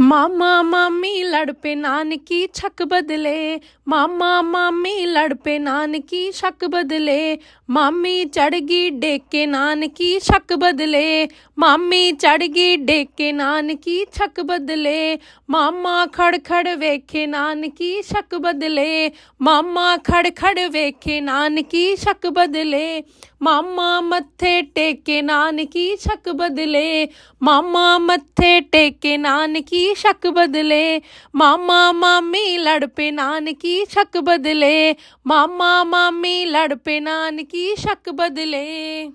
ਮਾਮਾ ਮਾਮੀ ਲੜ ਪੇ ਨਾਨਕੀ ਛਕ ਬਦਲੇ। ਮਾਮਾ ਮਾਮੀ ਲੜ ਪੇ ਨਾਨਕੀ ਸ਼ੱਕ ਬਦਲੇ। ਮਾਮੀ ਚੜ ਗਈ ਡੇਕੇ ਨਾਨਕੀ ਸ਼ੱਕ ਬਦਲੇ। ਮਾਮੀ ਚੜ ਗਈ ਡੇਕੇ ਨਾਨਕੀ ਛਕ ਬਦਲੇ। ਮਾਮਾ ਖੜ ਖੜ ਵੇਖੇ ਨਾਨਕੀ ਸ਼ੱਕ ਬਦਲੇ। ਮਾਮਾ ਖੜ ਖੜ ਵੇਖੇ ਨਾਨਕੀ ਸ਼ੱਕ ਬਦਲੇ। ਮਾਮਾ ਮੱਥੇ ਟੇਕੇ ਨਾਨਕੀ ਸ਼ੱਕ ਬਦਲੇ। ਮਾਮਾ ਮੱਥੇ ਟੇਕੇ ਨਾਨਕੀ ਸ਼ੱਕ ਬਦਲੇ? ਮਾਮਾ ਮਾਮੀ ਲੜ ਪੇ ਨਾਨਕੀ ਸ਼ੱਕ ਬਦਲੇ। ਮਾਮਾ ਮਾਮੀ ਲੜ ਪੇ ਨਾਨਕੀ ਸ਼ੱਕ ਬਦਲੇ।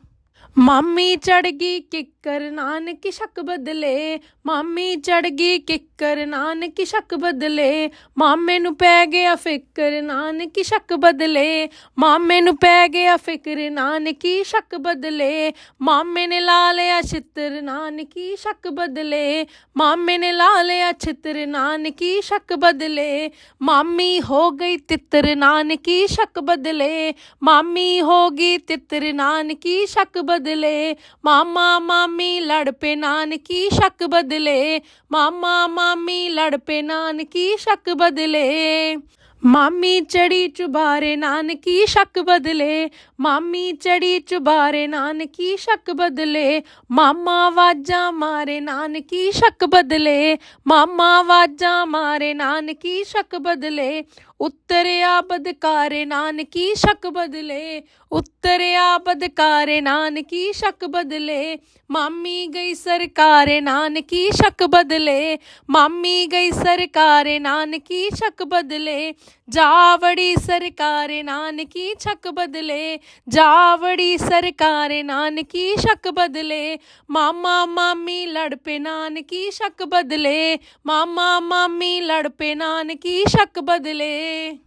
ਮਾਮੀ ਚੜ ਗਈ ਕਿੱਕਰ ਨਾਨਕੀ ਸ਼ੱਕ ਬਦਲੇ। ਮਾਮੀ ਚੜ ਗਈ ਕਿੱਕਰ ਨਾਨਕੀ ਸ਼ੱਕ ਬਦਲੇ। ਮਾਮੇ ਨੂੰ ਪੈ ਗਿਆ ਫਿਕਰ ਨਾਨਕੀ ਸ਼ੱਕ ਬਦਲੇ। ਮਾਮੇ ਨੂੰ ਪੈ ਗਿਆ ਫਿਕਰ ਨਾਨਕੀ ਸ਼ੱਕ ਬਦਲੇ। ਮਾਮੇ ਨੇ ਲਾ ਲਿਆ ਛਿੱਤਰ ਨਾਨਕੀ ਸ਼ੱਕ ਬਦਲੇ। ਮਾਮੇ ਨੇ ਲਾ ਲਿਆ ਛਿੱਤਰ ਨਾਨਕੀ ਸ਼ੱਕ ਬਦਲੇ। ਮਾਮੀ ਹੋ ਗਈ ਤਿੱਤਰ ਨਾਨਕੀ ਸ਼ੱਕ ਬਦਲੇ। ਮਾਮੀ ਹੋ ਗਈ ਤਿੱਤਰ ਨਾਨਕੀ ਸ਼ੱਕ ਬਦਲੇ। ਮਾਮਾ, ਮਾਮੀ ਲੜ ਪੇ ਨਾਨਕੀ ਸ਼ੱਕ ਬਦਲੇ। ਮਾਮਾ, ਮਾਮੀ ਲੜ ਪੇ ਨਾਨਕੀ ਸ਼ੱਕ ਬਦਲੇ। ਮਾਮੀ ਚੜੀ ਚੁਬਾਰੇ ਨਾਨਕੀ ਸ਼ੱਕ ਬਦਲੇ, ਮਾਮੀ ਚੜੀ ਚੁਬਾਰੇ ਨਾਨਕੀ ਸ਼ੱਕ ਬਦਲੇ, ਮਾਮਾ ਵਾਜਾਂ ਮਾਰੇ ਨਾਨਕੀ ਸ਼ੱਕ ਬਦਲੇ, ਮਾਮਾ ਵਾਜਾਂ ਮਾਰੇ ਨਾਨਕੀ ਸ਼ੱਕ ਬਦਲੇ ਉਤਰਿਆ ਬਦਕਾਰੇ ਨਾਨਕੀ ਸ਼ੱਕ ਬਦਲੇ ਉਤਰਿਆ ਬਦਕਾਰੇ ਨਾਨਕੀ ਸ਼ੱਕ ਬਦਲੇ, ਮਾਮੀ ਗਈ ਸਰਕਾਰੇ ਨਾਨਕੀ ਸ਼ੱਕ ਬਦਲੇ, ਮਾਮੀ ਗਈ ਸਰਕਾਰੇ ਨਾਨਕੀ ਸ਼ੱਕ ਬਦਲੇ ਜਾਵੜੀ ਸਰਕਾਰ ਨਾਨਕੀ ਛੱਕ ਬਦਲੇ, ਜਾਵੜੀ ਸਰਕਾਰੇ ਨਾਨਕੀ ਸ਼ੱਕ ਬਦਲੇ, ਮਾਮਾ ਮਾਮੀ ਲੜ ਪੇ ਨਾਨਕੀ ਸ਼ੱਕ ਬਦਲੇ, ਮਾਮਾ ਮਾਮੀ ਲੜ ਪੇ ਨਾਨਕੀ ਸ਼ੱਕ ਬਦਲੇ।